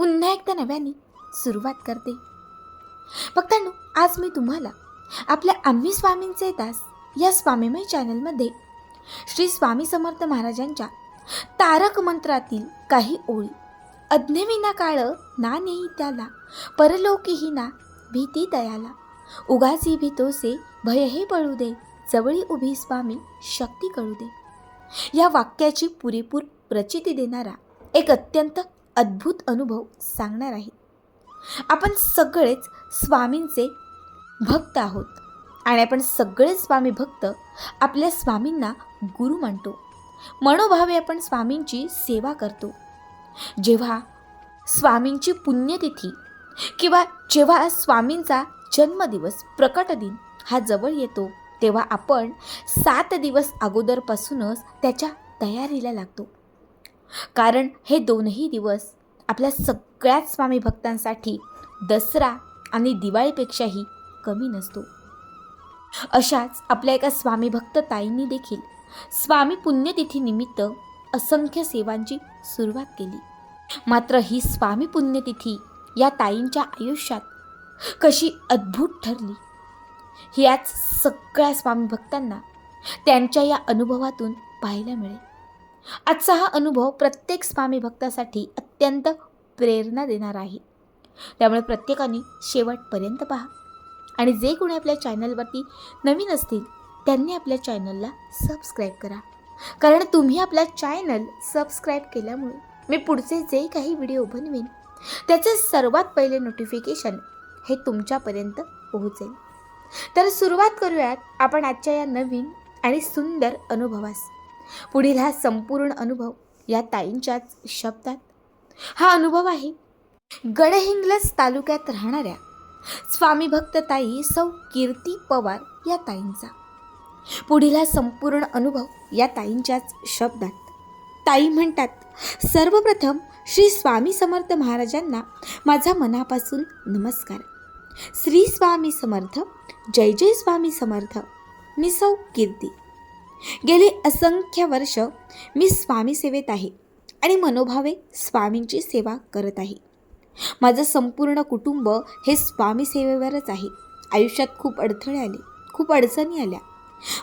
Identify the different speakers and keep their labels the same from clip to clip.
Speaker 1: पुन्हा एकदा नव्याने सुरुवात करते. भक्तांनो आज मी तुम्हाला आपल्या आम्ही स्वामींचे दास या स्वामीमय चॅनलमध्ये श्री स्वामी समर्थ महाराजांच्या तारक मंत्रातील काही ओळी अज्ञविना काळ ना नेही त्याला परलोकीही ना भीती दयाला. उगासी भीतोसे भय हे पळू दे जवळी उभी स्वामी शक्ती कळू दे. या वाक्याची पुरेपूर प्रचिती देणारा एक अत्यंत अद्भुत अनुभव सांगणार आहे. आपण सगळेच स्वामींचे भक्त आहोत आणि आपण सगळे स्वामी भक्त आपल्या स्वामींना गुरु म्हणतो मनोभावे आपण स्वामींची सेवा करतो. जेव्हा स्वामींची पुण्यतिथी किंवा जेव्हा स्वामींचा जन्मदिवस प्रकट दिन हा जवळ येतो तेव्हा आपण सात दिवस अगोदरपासूनच त्याच्या तयारीला लागतो. कारण हे दोनही दिवस आपल्या सगळ्याच स्वामी भक्तांसाठी दसरा आणि दिवाळीपेक्षाही कमी नसतो. अशाच आपल्या एका स्वामी भक्त ताईंनी देखील स्वामी पुण्यतिथीनिमित्त असंख्य सेवांची सुरुवात केली. मात्र ही स्वामी पुण्यतिथी या ताईंच्या आयुष्यात कशी अद्भुत ठरली? ही आज सगळ्या स्वामी भक्तांना त्यांच्या या अनुभवातून पाहायला मिळेल. आजचा हा अनुभव प्रत्येक स्वामी भक्तासाठी अत्यंत प्रेरणा देणार आहे. त्यामुळे प्रत्येकाने शेवटपर्यंत पहा. आणि जे कोणी आपल्या चॅनलवरती नवीन असतील त्यांनी आपल्या चॅनलला सबस्क्राईब करा. कारण तुम्ही आपला चॅनल सबस्क्राईब केल्यामुळे मी पुढचे जे काही व्हिडिओ बनवेन त्याचे सर्वात पहिले नोटिफिकेशन हे तुमच्यापर्यंत पोहोचेल. तर सुरुवात करूयात आपण आजच्या या नवीन आणि सुंदर अनुभवास. पुढील हा संपूर्ण अनुभव या ताईंच्याच शब्दात. हा अनुभव आहे. गडहिंग्लज तालुक्यात राहणाऱ्या स्वामी भक्त ताई सौ कीर्ती पवार या ताईंचा. पुढील हा संपूर्ण अनुभव या ताईंच्याच शब्दात. ताई म्हणतात सर्वप्रथम श्री स्वामी समर्थ महाराजांना माझा मनापासून नमस्कार. श्री स्वामी समर्थ जय जय स्वामी समर्थ. मी सौ कीर्ती. गेले असंख्य वर्ष मी स्वामी सेवेत आहे आणि मनोभावे स्वामींची सेवा करत आहे. माझं संपूर्ण कुटुंब हे स्वामी सेवेवरच आहे. आयुष्यात खूप अडथळे आले खूप अडचणी आल्या.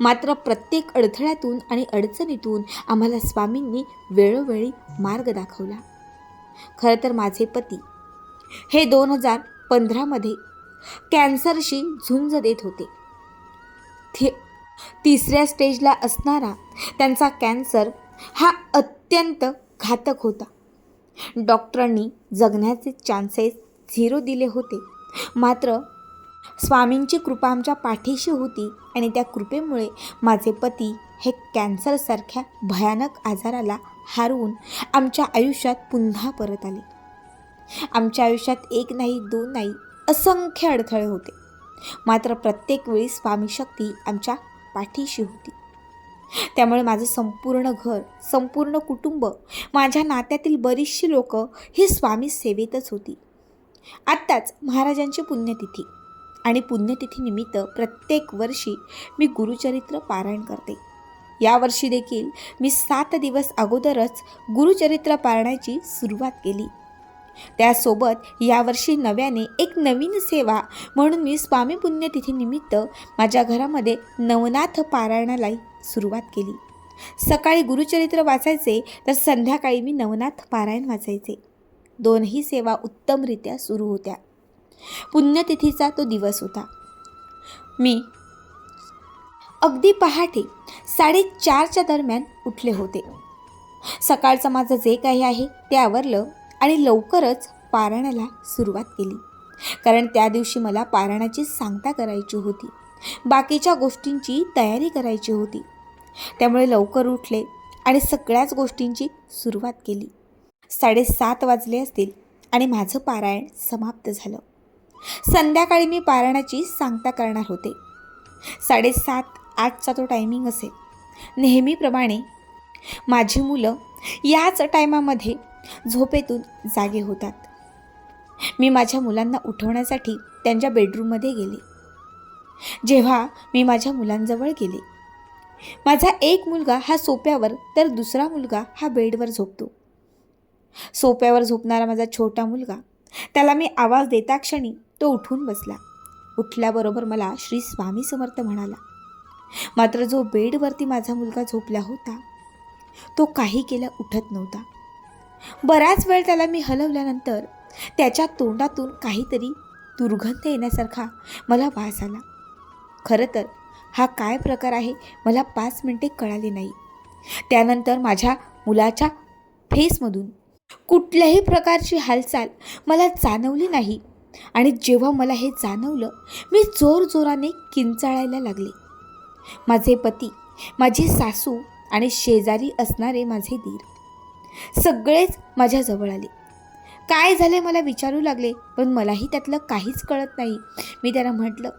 Speaker 1: मात्र प्रत्येक अडथळ्यातून आणि अडचणीतून आम्हाला स्वामींनी वेळोवेळी मार्ग दाखवला. खरं तर माझे पती हे दोन हजार पंधरामध्ये कॅन्सरशी झुंज देत होते. थे तिसऱ्या स्टेजला असणारा त्यांचा कॅन्सर हा अत्यंत घातक होता. डॉक्टरांनी जगण्याचे चान्सेस झिरो दिले होते. मात्र स्वामींची कृपा आमच्या पाठीशी होती आणि त्या कृपेमुळे माझे पती हे कॅन्सरसारख्या भयानक आजाराला हारवून आमच्या आयुष्यात पुन्हा परत आले. आमच्या आयुष्यात एक नाही दोन नाही असंख्य अडथळे होते. मात्र प्रत्येक वेळी स्वामी शक्ती आमच्या पाठीशी होती. त्यामुळे माझं संपूर्ण घर संपूर्ण कुटुंब माझ्या नात्यातील बरीचशी लोक ही स्वामी सेवेतच होती. आत्ताच महाराजांची पुण्यतिथी आणि पुण्यतिथीनिमित्त प्रत्येक वर्षी मी गुरुचरित्र पारायण करते. यावर्षी देखील मी सात दिवस अगोदरच गुरुचरित्र पारायणाची सुरुवात केली. त्यासोबत यावर्षी नव्याने एक नवीन सेवा म्हणून मी स्वामी पुण्यतिथीनिमित्त माझ्या घरामध्ये नवनाथ पारायणालाही सुरुवात केली. सकाळी गुरुचरित्र वाचायचे तर संध्याकाळी मी नवनाथ पारायण वाचायचे. दोनही सेवा उत्तमरित्या सुरू होत्या. पुण्यतिथीचा तो दिवस होता. मी अगदी पहाटे साडेचारच्या दरम्यान उठले होते. सकाळचं माझं जे काही आहे ते आवरलं. आणि लवकरच पारायणाला सुरुवात केली. कारण त्या दिवशी मला पारायणाची सांगता करायची होती. बाकीच्या गोष्टींची तयारी करायची होती. त्यामुळे लवकर उठले आणि सगळ्याच गोष्टींची सुरुवात केली. साडेसात वाजले असतील आणि माझं पारायण समाप्त झालं. संध्याकाळी मी पारायणाची सांगता करणार होते. साडेसात आठचा तो टायमिंग असेल. नेहमीप्रमाणे माझी मुलं याच टायमामध्ये झोपेतून जागे होतात. मी माझ्या मुलांना उठवण्यासाठी त्यांच्या बेडरूममध्ये गेले. जेव्हा मी माझ्या मुलांजवळ गेले. माझा एक मुलगा हा सोप्यावर तर दुसरा मुलगा हा बेडवर झोपतो. सोप्यावर झोपणारा माझा छोटा मुलगा त्याला मी आवाज देता क्षणी तो उठून बसला. उठल्याबरोबर मला श्री स्वामी समर्थ म्हणाला मात्र जो बेडवरती माझा मुलगा झोपला होता तो काही केल्या उठत नव्हता. बराच वेळ त्याला मी हलवल्यानंतर त्याच्या तोंडातून काहीतरी दुर्गंध येण्यासारखा मला वास आला. खरं तर हा काय प्रकार आहे मला पाच मिनटे कळाले नाही. त्यानंतर माझ्या मुलाच्या फेसमधून कुठल्याही प्रकारची हालचाल मला जाणवली नाही आणि जेव्हा मला हे जाणवलं मी जोरजोराने किंचाळायला लागले. माझे पती माझी सासू आणि शेजारी असणारे माझे दीर सगळेच माझ्याजवळ आले. काय झाले मला विचारू लागले पण मलाही त्यातलं काहीच कळत नाही. मी त्यांना म्हटलं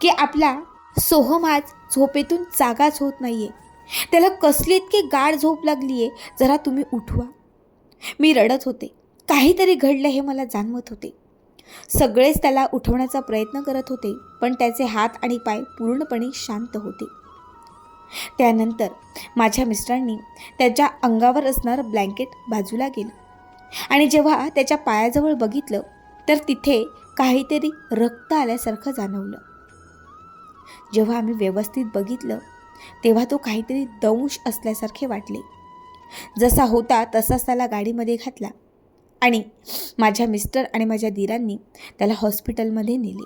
Speaker 1: की आपला सोहम आज झोपेतून जागाच होत नाही आहे त्याला कसली इतकी गाढ झोप लागली आहे जरा तुम्ही उठवा. मी रडत होते. काहीतरी घडलं हे मला जाणवत होते. सगळेच त्याला उठवण्याचा प्रयत्न करत होते पण त्याचे हात आणि पाय पूर्णपणे शांत होते. त्यानंतर माझ्या मिस्टरांनी त्याच्या अंगावर असणारं ब्लँकेट बाजूला गेलं. आणि जेव्हा त्याच्या पायाजवळ बघितलं तर तिथे काहीतरी रक्त आल्यासारखं जाणवलं. जेव्हा आम्ही व्यवस्थित बघितलं तेव्हा तो काहीतरी दंश असल्यासारखे वाटले. जसा होता तसाच त्याला गाडीमध्ये घातला आणि माझ्या मिस्टर आणि माझ्या दिरांनी त्याला हॉस्पिटलमध्ये नेले.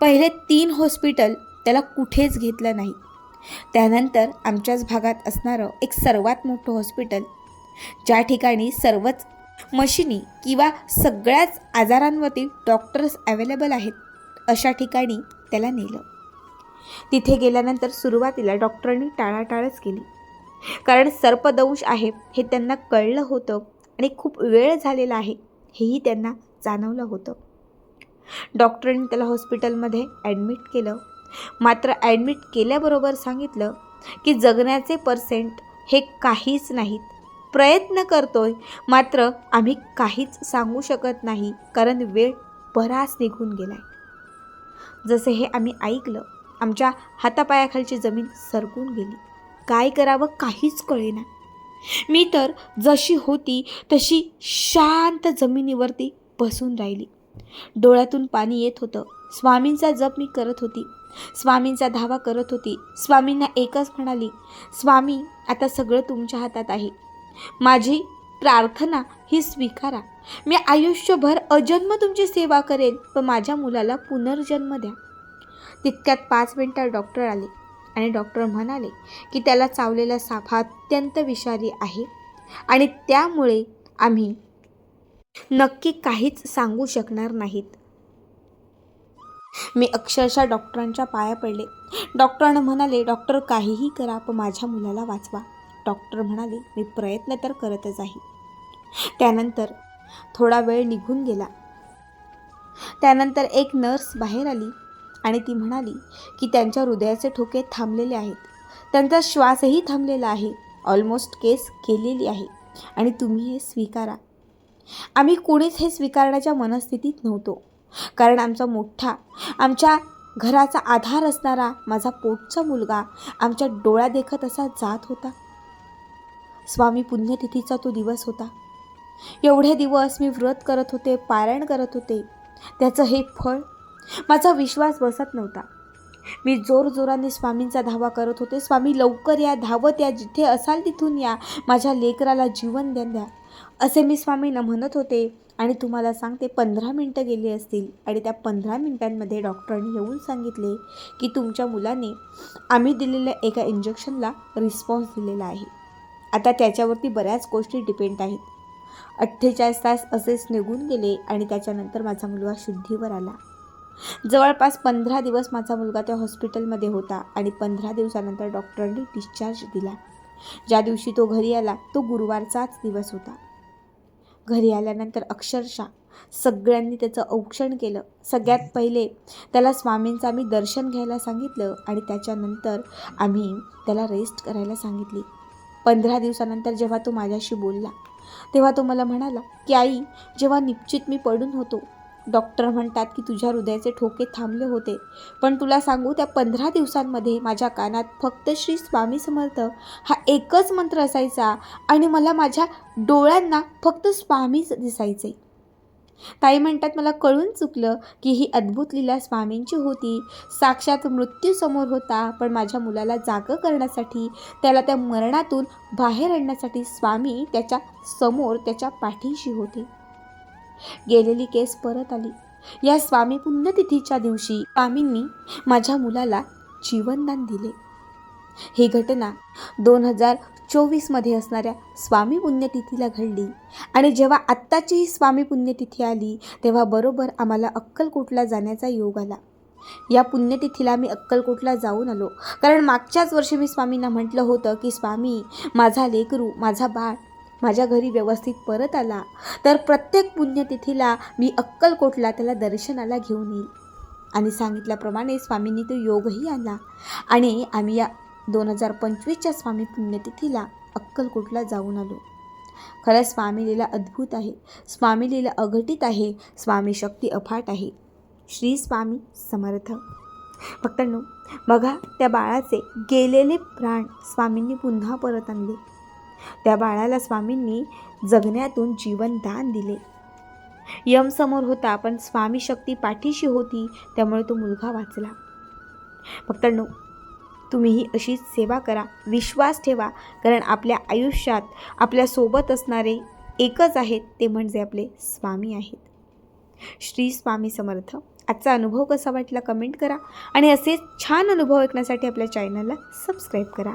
Speaker 1: पहिले तीन हॉस्पिटल त्याला कुठेच घेतलं नाही. त्यानंतर आमच्याच भागात असणारं एक सर्वात मोठं हॉस्पिटल ज्या ठिकाणी सर्वच मशिनी किंवा सगळ्याच आजारांवरती डॉक्टर्स अवेलेबल आहेत अशा ठिकाणी त्याला नेलं. तिथे गेल्यानंतर सुरुवातीला डॉक्टरांनी टाळाटाळच केली. कारण सर्पदंश आहे हे त्यांना कळलं होतं आणि खूप वेळ झालेला आहे हेही त्यांना जाणवलं होतं. डॉक्टरांनी त्याला हॉस्पिटलमध्ये ॲडमिट केलं. मात्र ॲडमिट केल्याबरोबर सांगितलं की जगण्याचे पर्सेंट हे काहीच नाहीत. प्रयत्न करतोय मात्र आम्ही काहीच सांगू शकत नाही कारण वेळ बराच निघून गेलाय. जसे हे आम्ही ऐकलं आमच्या हातापायाखालची जमीन सरकून गेली. काय करावं काहीच कळेना. मी तर जशी होती तशी शांत जमिनीवरती बसून राहिली. डोळ्यातून पाणी येत होतं. स्वामींचा जप मी करत होती. स्वामींचा धावा करत होती. स्वामींना एकच म्हणाली स्वामी आता सगळं तुमच्या हातात आहे. माझी प्रार्थना ही स्वीकारा. मी आयुष्यभर अजन्म तुमची सेवा करेन पण माझ्या मुलाला पुनर्जन्म द्या. तितक्यात पाच मिनटात डॉक्टर आले आणि डॉक्टर म्हणाले की त्याला चावलेला साप हा अत्यंत विषारी आहे आणि त्यामुळे आम्ही नक्की काहीच सांगू शकणार नाहीत. मी अक्षरशः डॉक्टरांच्या पाया पडले. डॉक्टरांना म्हणाले डॉक्टर काहीही करा पण माझ्या मुलाला वाचवा. डॉक्टर म्हणाले मी प्रयत्न तर करतच आहे. त्यानंतर थोडा वेळ निघून गेला. त्यानंतर एक नर्स बाहेर आली आणि ती म्हणाली की त्यांच्या हृदयाचे ठोके थांबलेले आहेत. त्यांचा श्वासही थांबलेला आहे. ऑलमोस्ट केस केलेली आहे. आणि तुम्ही हे स्वीकारा. आम्ही कोणीच हे स्वीकारण्याच्या मनस्थितीत नव्हतो. कारण आमचा मोठा आमच्या घराचा आधार असणारा माझा पोटचा मुलगा आमच्या डोळ्या देखत असा जात होता. स्वामी पुण्यतिथीचा तो दिवस होता. एवढे दिवस मी व्रत करत होते पारायण करत होते. त्याचं हे फळ माझा विश्वास बसत नव्हता. मी जोरजोराने स्वामींचा धावा करत होते. स्वामी लवकर या धावत या जिथे असाल तिथून या. माझ्या लेकराला जीवन द्या द्या. असे मी स्वामींना म्हणत होते आणि तुम्हाला सांगते पंधरा मिनटं गेली असतील आणि त्या पंधरा मिनटांमध्ये डॉक्टरांनी येऊन सांगितले की तुमच्या मुलाने आम्ही दिलेल्या एका इंजेक्शनला रिस्पॉन्स दिलेला आहे. आता त्याच्यावरती बऱ्याच गोष्टी डिपेंड आहेत. अठ्ठेचाळीस तास असेच निघून गेले आणि त्याच्यानंतर माझा मुलगा शुद्धीवर आला. जवळपास पंधरा दिवस माझा मुलगा त्या हॉस्पिटलमध्ये होता आणि पंधरा दिवसानंतर डॉक्टरांनी डिस्चार्ज दिला. ज्या दिवशी तो घरी आला तो गुरुवारचाच दिवस होता. घरी आल्यानंतर अक्षरशः सगळ्यांनी त्याचं औक्षण केलं. सगळ्यात पहिले त्याला स्वामींचं आम्ही दर्शन घ्यायला सांगितलं आणि त्याच्यानंतर आम्ही त्याला रेस्ट करायला सांगितली. पंधरा दिवसानंतर जेव्हा तो माझ्याशी बोलला तेव्हा तो मला म्हणाला की आई जेव्हा निश्चित मी पडून होतो डॉक्टर म्हणतात की तुझ्या हृदयाचे ठोके थांबले होते. पण तुला सांगू त्या पंधरा दिवसांमध्ये माझ्या कानात फक्त श्री स्वामी समर्थ हा एकच मंत्र असायचा आणि मला माझ्या डोळ्यांना फक्त स्वामीच दिसायचे. ताई म्हणतात मला कळून चुकलं की ही अद्भुत लीला स्वामींची होती. साक्षात मृत्यू समोर होता पण माझ्या मुलाला जागं करण्यासाठी त्याला त्या मरणातून बाहेर आणण्यासाठी स्वामी त्याच्यासमोर त्याच्या पाठीशी होते. गेलेली केस परत आली. या स्वामी पुण्यतिथीच्या दिवशी स्वामींनी माझ्या मुलाला जीवनदान दिले. ही घटना दोन हजार चोवीसमध्ये असणाऱ्या स्वामी पुण्यतिथीला घडली आणि जेव्हा आत्ताची ही स्वामी पुण्यतिथी आली तेव्हा बरोबर आम्हाला अक्कलकोटला जाण्याचा योग आला. या पुण्यतिथीला मी अक्कलकोटला जाऊन आलो. कारण मागच्याच वर्षी मी स्वामींना म्हटलं होतं की स्वामी माझा लेकरू माझा बाळ माझ्या घरी व्यवस्थित परत आला तर प्रत्येक पुण्यतिथीला मी अक्कलकोटला त्याला दर्शनाला घेऊन येईल. आणि सांगितल्याप्रमाणे स्वामींनी तो योगही आला आणि आम्ही या दोन हजार पंचवीसच्या स्वामी पुण्यतिथीला अक्कलकोटला जाऊन आलो. खरंच स्वामी लीला अद्भुत आहे. स्वामी लीला अघटित आहे. स्वामी शक्ती अफाट आहे. श्री स्वामी समर्थ. भक्तांनो बघा त्या बाळाचे गेलेले प्राण स्वामींनी पुन्हा परत आणले. त्या बाळाला स्वामींनी जगण्यातून जीवनदान दिले. यम समोर होता पण स्वामी शक्ती पाठीशी होती त्यामुळे तो मुलगा वाचला. भक्तांनो तुम्हीही अशीच सेवा करा विश्वास ठेवा कारण आपल्या आयुष्यात आपल्यासोबत असणारे एकच आहेत ते म्हणजे आपले स्वामी आहेत. श्री स्वामी समर्थ. आजचा अनुभव कसा वाटला कमेंट करा आणि असेच छान अनुभव ऐकण्यासाठी आपल्या चॅनलला सबस्क्राईब करा.